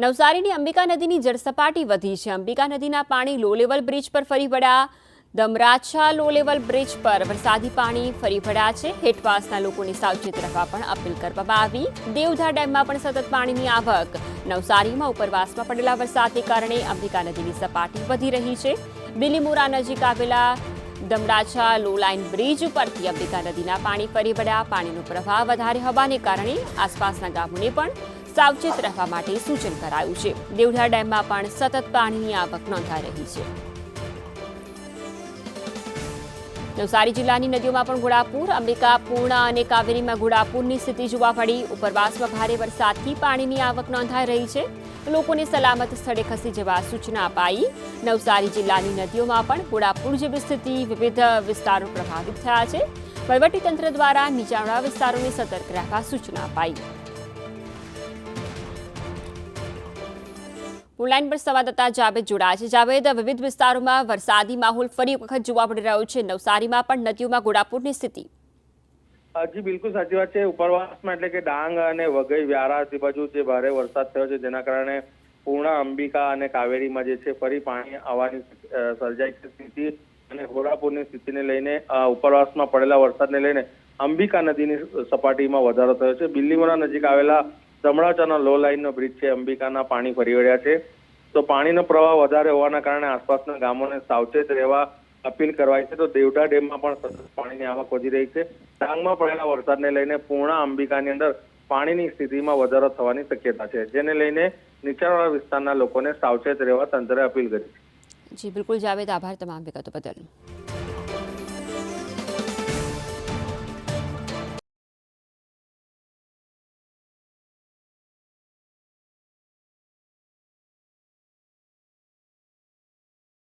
નવસારીની અંબિકા નદીની જળસપાટી વધી છે. અંબિકા નદીના પાણી લો લેવલ બ્રિજ પર ફરી વળ્યા. દમરાછા લો લેવલ બ્રિજ પર વરસાદી પાણી ફરી વળ્યા છે. હેઠવાસના લોકોને સાવચેત રહેવા પણ અપીલ કરવામાં આવી. દેવધા ડેમમાં પણ સતત પાણીની આવક. નવસારીમાં ઉપરવાસમાં પડેલા વરસાદને કારણે અંબિકા નદીની સપાટી વધી રહી છે. બિલીમોરા નજીક આવેલા દમડાછા લો લાઇન બ્રિજ પરથી અંબિકા નદીના પાણી ફરી વળ્યા. પાણીનો પ્રવાહ વધારે હોવાને કારણે આસપાસના ગામોને પણ સાવચેત રહેવા માટે સૂચન કરાયું છે. દેવધા ડેમમાં પણ સતત પાણીની આવક નોંધાઈ રહી છે. નવસારી જિલ્લાની નદીઓમાં પણ ઘોડાપુર, અંબિકા, પૂર્ણા અને કાવેરીમાં ઘોડાપુરની સ્થિતિ જોવા મળી. ઉપરવાસમાં ભારે વરસાદથી પાણીની આવક નોંધાઈ રહી છે. લોકોને સલામત સ્થળે ખસી જવા સૂચના અપાઈ. નવસારી જિલ્લાની નદીઓમાં પણ ઘોડાપુર જેવી સ્થિતિ વિવિધ વિસ્તારો પ્રભાવિત થયા છે. વહીવટીતંત્ર દ્વારા નીચાણવાળા વિસ્તારોને સતર્ક રહેવા સૂચના અપાઈ. ઓનલાઈન પર સંવાદદાતા જાવેદ જોડાયા છે. જાવેદ વિવિધ વિસ્તારોમાં વરસાદી માહોલ ફરી વખત જોવા મળી રહ્યો છે. નવસારીમાં પણ નદીઓમાં ઘોડાપૂરની સ્થિતિ. જી, બિલકુલ સાચી વાત છે. ઉપરવાસમાં એટલે કે ડાંગ અને વઘઈ વ્યારા બાજુ જે ભારે વરસાદ થયો છે, જેના કારણે પૂર્ણા, અંબિકા અને કાવેરીમાં જે છે, ફરી પાણી આવવાની સર્જાઈ છે સ્થિતિ. અને ઘોડાપુરની સ્થિતિને લઈને ઉપરવાસમાં પડેલા વરસાદને લઈને અંબિકા નદીની સપાટીમાં વધારો થયો છે. બિલ્લીમોરા નજીક આવેલા દમડાચાનો લો લાઇનનો બ્રિજ છે, અંબિકાના પાણી ફરી વળ્યા છે. તો પાણીનો પ્રવાહ વધારે હોવાના કારણે આસપાસના ગામોને સાવચેત રહેવા અપીલ કરવાય છે. તો દેવડા ડેમમાં પણ સતત પાણીની આવક વધી રહી છે. ડાંગમાં પડેલા વરસાદને લઈને પૂર્ણા અંબિકાની અંદર પાણીની સ્થિતિમાં વધારો થવાની શક્યતા છે. જેને લઈને નીચાણવાળા વિસ્તારના લોકોને સાવચેત રહેવા તંત્રે અપીલ કરી છે. જી, બિલકુલ જાવેદ, આભાર તમામ વિગતો બદલ.